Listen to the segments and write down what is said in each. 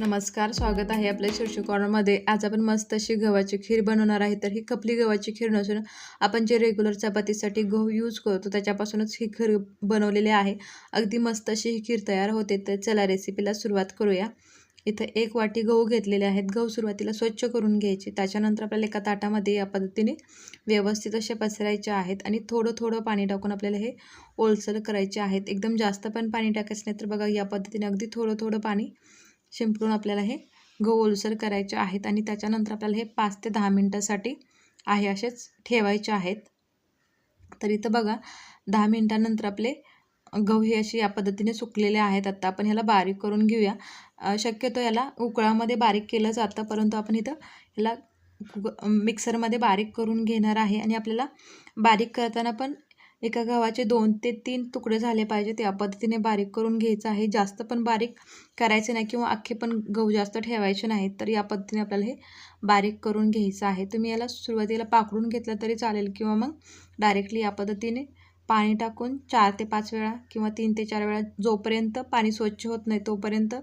नमस्कार स्वागत आहे आपल्या शिर्षी कॉर्नरमध्ये. आज आपण मस्त अशी गव्हाची खीर बनवणार आहे. तर ही खपली गव्हाची खीर नसून आपण जे रेग्युलर चपातीसाठी गहू यूज करतो त्याच्यापासूनच ही खीर बनवलेली आहे. अगदी मस्त अशी ही खीर तयार होते. तर चला रेसिपीला सुरुवात करूया. इथं एक वाटी गहू घेतलेले आहेत. गहू सुरुवातीला स्वच्छ करून घ्यायचे. त्याच्यानंतर आपल्याला एका ताटामध्ये या पद्धतीने व्यवस्थित असे पसरायचे आहेत आणि थोडं थोडं पाणी टाकून आपल्याला हे ओलसर करायचे आहेत. एकदम जास्त पण पाणी टाकायचं नाही तर बघा या पद्धतीने अगदी थोडं थोडं पाणी शिंपडून आपल्याला हे गहू ओलसर करायचे आहेत आणि त्याच्यानंतर आपल्याला हे पाच ते दहा मिनटासाठी आहे असेच ठेवायचे आहेत. तर इथं बघा दहा मिनटानंतर आपले गहू हे असे या पद्धतीने सुकलेले आहेत. आत्ता आपण ह्याला बारीक करून घेऊया. शक्यतो याला उकळामध्ये बारीक केलं जातं परंतु आपण इथं ह्याला कुक- मिक्सरमध्ये बारीक करून घेणार आहे आणि आपल्याला बारीक करताना पण एका गव्हाचे दोन ते तीन तुकडे झाले पाहिजेत त्या पद्धतीने बारीक करून घ्यायचं आहे. जास्त पण बारीक करायचे नाही किंवा अख्खे पण गहू जास्त ठेवायचे नाहीत तर या पद्धतीने आपल्याला हे बारीक करून घ्यायचं आहे. तुम्ही याला सुरुवातीला पाकडून घेतलं तरी चालेल किंवा मग डायरेक्टली या पद्धतीने पाणी टाकून चार ते पाच वेळा किंवा तीन ते चार वेळा जोपर्यंत पाणी स्वच्छ होत नाही तोपर्यंत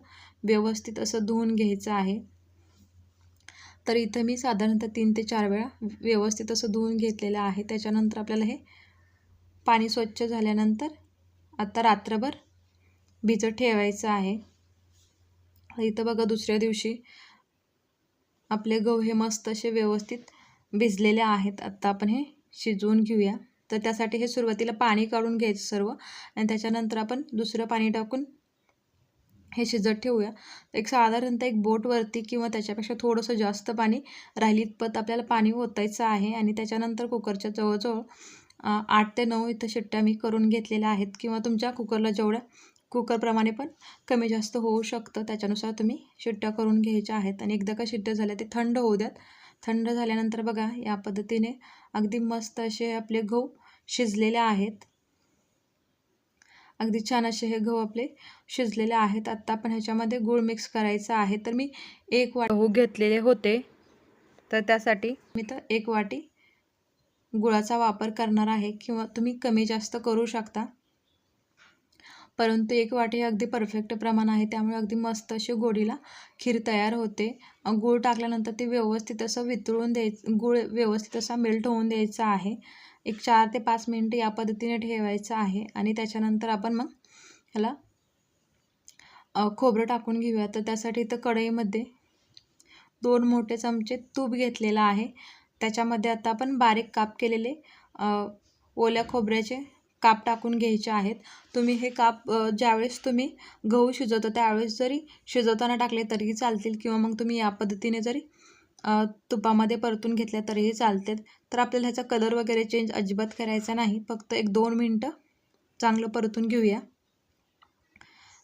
व्यवस्थित असं धुवून घ्यायचं आहे. तर इथं मी साधारणतः तीन ते चार वेळा व्यवस्थित असं धुवून घेतलेलं आहे. त्याच्यानंतर आपल्याला हे पाणी स्वच्छ झाल्यानंतर आता रात्रभर भिजत ठेवायचं आहे. इथं बघा दुसऱ्या दिवशी आपले गहू हे मस्त असे व्यवस्थित भिजलेले आहेत. आत्ता आपण हे शिजवून घेऊया. तर त्यासाठी हे सुरुवातीला पाणी काढून घ्यायचं सर्व आणि त्याच्यानंतर आपण दुसरं पाणी टाकून हे शिजत ठेवूया. एक साधारणतः एक बोटवरती किंवा त्याच्यापेक्षा थोडंसं जास्त पाणी राहिली पत आपल्याला पाणी ओतायचं आहे आणि त्याच्यानंतर कुकरच्या जवळजवळ आठ ते नऊ इथं शिट्ट्या मी करून घेतलेल्या आहेत किंवा तुमच्या कुकरला जेवढ्या कुकरप्रमाणे पण कमी जास्त होऊ शकतं त्याच्यानुसार तुम्ही शिट्ट्या करून घ्यायच्या आहेत. आणि एकदा का शिट्ट्या झाल्या ते थंड होऊ द्यात. थंड झाल्यानंतर बघा या पद्धतीने अगदी मस्त असे आपले गहू शिजलेले आहेत. अगदी छान असे हे गहू आपले शिजलेले आहेत. आत्ता आपण ह्याच्यामध्ये गूळ मिक्स करायचा आहे. तर मी एक वाटी गहू घेतलेले होते. तर त्यासाठी मी तर एक वाटी गुळाचा वापर करणार आहे किंवा तुम्ही कमी जास्त करू शकता. परंतु एक वाटी हे अगदी परफेक्ट प्रमाण आहे. त्यामुळे अगदी मस्त अशी गोडीला खीर तयार होते. गूळ टाकल्यानंतर ते व्यवस्थित असं वितळून द्यायचं गूळ व्यवस्थित असा मेल्ट होऊन द्यायचा आहे. एक चार ते पाच मिनटं या पद्धतीने ठेवायचं आहे आणि त्याच्यानंतर आपण मग ह्याला खोबरं टाकून घेऊया. तर त्यासाठी इथं कढईमध्ये दोन मोठे चमचे तूप घेतलेलं आहे. त्याच्यामध्ये आता आपण बारीक काप केलेले ओल्या खोबऱ्याचे काप टाकून घ्यायचे आहेत. तुम्ही हे काप ज्यावेळेस तुम्ही गहू शिजवता त्यावेळेस जरी शिजवताना टाकले तरीही चालतील किंवा मग तुम्ही या पद्धतीने जरी तुपामध्ये परतून घेतल्या तरीही चालते तर आपल्याला ह्याचा कलर वगैरे चेंज अजिबात करायचा नाही. फक्त एक दोन मिनटं चांगलं परतून घेऊया.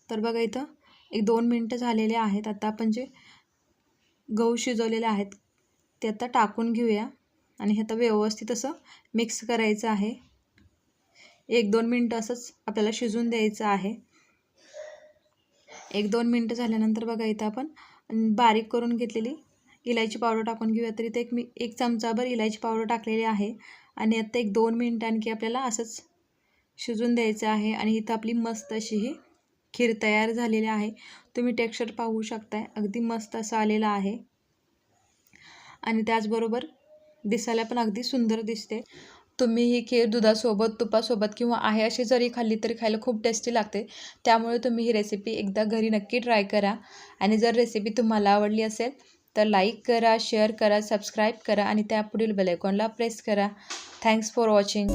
तर बघा इथं एक दोन मिनटं झालेले आहेत. आता आपण जे गहू शिजवलेले आहेत ते आता टाकून घेऊया. आणि हे आता व्यवस्थित असं मिक्स करायचं आहे. एक दोन मिनटं असंच आपल्याला शिजून द्यायचं आहे. एक दोन मिनटं झाल्यानंतर बघा इथं आपण बारीक करून घेतलेली इलायची पावडर टाकून घेऊया. तर इथं एक मी एक चमचाभर इलायची पावडर टाकलेली आहे. आणि आता एक दोन मिनटं आणखी आपल्याला असंच शिजून द्यायचं आहे. आणि इथं आपली मस्त अशी ही खीर तयार झालेली आहे. तुम्ही टेक्स्चर पाहू शकताय. अगदी मस्त असं आलेलं आहे. आणि त्याचबरोबर दिसायला पण अगदी सुंदर दिसते. तुम्ही ही खीर दुधासोबत तुपासोबत किंवा आहे अशी जरी खाल्ली तरी खायला खूप टेस्टी लागते. त्यामुळे तुम्ही ही रेसिपी एकदा घरी नक्की ट्राय करा. आणि जर रेसिपी तुम्हाला आवडली असेल तर लाईक करा शेअर करा सबस्क्राईब करा आणि त्यापुढील बेलायकॉनला प्रेस करा. Thanks for watching